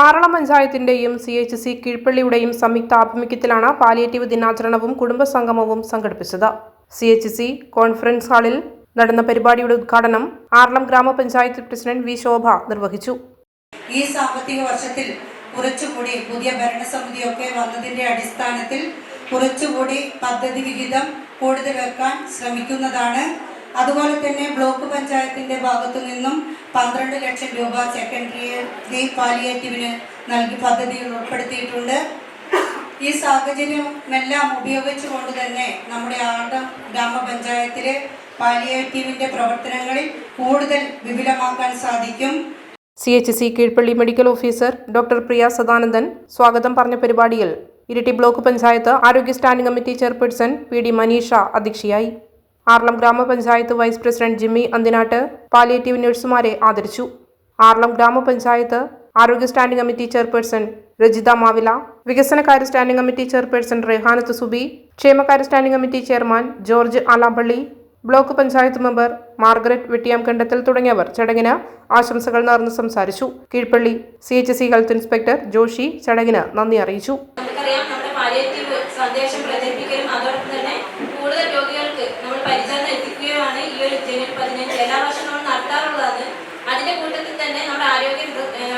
ആറളം പഞ്ചായത്തിന്റെയും C H C കീഴ്പള്ളിയുടെയും സംയുക്ത ആഭിമുഖ്യത്തിലാണ് പാലിയേറ്റീവ് ദിനാചരണവും കുടുംബസംഗമവും സംഘടിപ്പിച്ചത്. സി എച്ച് സി കോൺഫറൻസ് ഹാളിൽ നടന്ന പരിപാടിയുടെ ഉദ്ഘാടനം ആറളം ഗ്രാമപഞ്ചായത്ത് പ്രസിഡന്റ് വി ശോഭ നിർവഹിച്ചു. ഈ സാമ്പത്തിക വർഷത്തിൽ കുറച്ചുകൂടി പുതിയ ഭരണസമിതിയൊക്കെ വന്നതിന്റെ അടിസ്ഥാനത്തിൽ കുറച്ചുകൂടി പദ്ധതി വിഹിതം കൂടുതൽ വെക്കാൻ ശ്രമിക്കുന്നതാണ് അതുപോലെ തന്നെ ബ്ലോക്ക് പഞ്ചായത്തിന്റെ ഭാഗത്തു നിന്നും പന്ത്രണ്ട് ലക്ഷം രൂപ സെക്കൻഡറി പാലിയേറ്റീവിന് നൽകി പദ്ധതിയിൽ ഉൾപ്പെടുത്തിയിട്ടുണ്ട്. ഈ സാഹചര്യമെല്ലാം ഉപയോഗിച്ചുകൊണ്ട് തന്നെ നമ്മുടെ ആണ്ടം ഗ്രാമപഞ്ചായത്തിലെ പാലിയേറ്റീവിന്റെ പ്രവർത്തനങ്ങളിൽ കൂടുതൽ വിപുലമാക്കാൻ സാധിക്കും. C H C Keezhpally medical officer doctor Priya Sadanandan സ്വാഗതം പറഞ്ഞ പരിപാടിയിൽ ഇരിട്ടി ബ്ലോക്ക് പഞ്ചായത്ത് ആരോഗ്യ standing committee chairperson P D Maneesha അധ്യക്ഷയായി. ആർളം ഗ്രാമപഞ്ചായത്ത് vice president Jimmy Anthinattu palliative നഴ്സുമാരെ ആദരിച്ചു. ആർളം ഗ്രാമപഞ്ചായത്ത് ആരോഗ്യ standing committee chairperson Rajitha Mavila വികസനകാര്യ standing committee chairperson Rehanath Subi ക്ഷേമകാര്യ standing committee chairman George Alampally block panchayat member Margaret Vettiyam കണ്ടെത്തൽ തുടങ്ങിയവർ ചടങ്ങിന് ആശംസകൾ നേർന്ന് സംസാരിച്ചു. Keezhpally C H C health inspector Joshy ചടങ്ങിന് നന്ദി അറിയിച്ചു. സന്ദേശം പ്രചരിപ്പിക്കലും അതോടൊപ്പം തന്നെ കൂടുതൽ രോഗികൾക്ക് നമ്മൾ പരിചരണം എത്തിക്കുകയുമാണ് ഈ ഒരു ജനുവരി പതിനഞ്ച്. എല്ലാ വർഷവും നമ്മൾ നടത്താറുള്ളതാണ്. അതിന്റെ കൂട്ടത്തിൽ തന്നെ നമ്മുടെ ആരോഗ്യ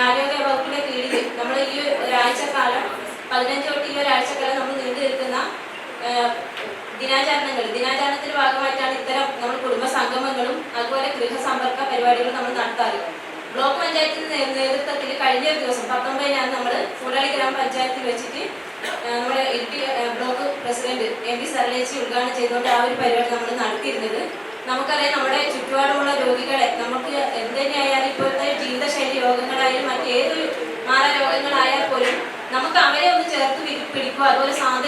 ആരോഗ്യ വകുപ്പിന്റെ കീഴിൽ നമ്മൾ ഈ ഒരാഴ്ചക്കാലം പതിനഞ്ച് തൊട്ട് ഈ ഒരാഴ്ചക്കാലം നമ്മൾ നീണ്ടു നിൽക്കുന്ന ദിനാചരണങ്ങൾ. ദിനാചരണത്തിന്റെ ഭാഗമായിട്ടാണ് ഇത്തരം നമ്മൾ കുടുംബ സംഗമങ്ങളും അതുപോലെ ഗൃഹസമ്പർക്ക പരിപാടികളും നമ്മൾ നടത്താറ്. ബ്ലോക്ക് പഞ്ചായത്തിന്റെ നേതൃത്വത്തിൽ കഴിഞ്ഞ ദിവസം പത്തൊമ്പതിനാണ് നമ്മൾ കൂടാളി ഗ്രാമപഞ്ചായത്തിൽ വെച്ചിട്ട് നമ്മുടെ ഇടുക്കി പ്രസിഡന്റ് എം പി സർലേച്ചി ഉദ്ഘാടനം ചെയ്തുകൊണ്ട് ആ ഒരു പരിപാടി നമ്മൾ നടത്തിയിരുന്നത്. നമുക്കറിയാം നമ്മുടെ ചുറ്റുപാടുമുള്ള രോഗികളെ നമുക്ക് എന്ത് തന്നെയായാലും ഇപ്പോഴത്തെ ജീവിതശൈലി രോഗങ്ങളായാലും മറ്റേതൊരു മാറാരോഗങ്ങളായാൽ പോലും നമുക്ക് അവരെ ഒന്ന് ചേർത്ത് പിടി- പിടിക്കുക അതുപോലെ സാധനങ്ങൾ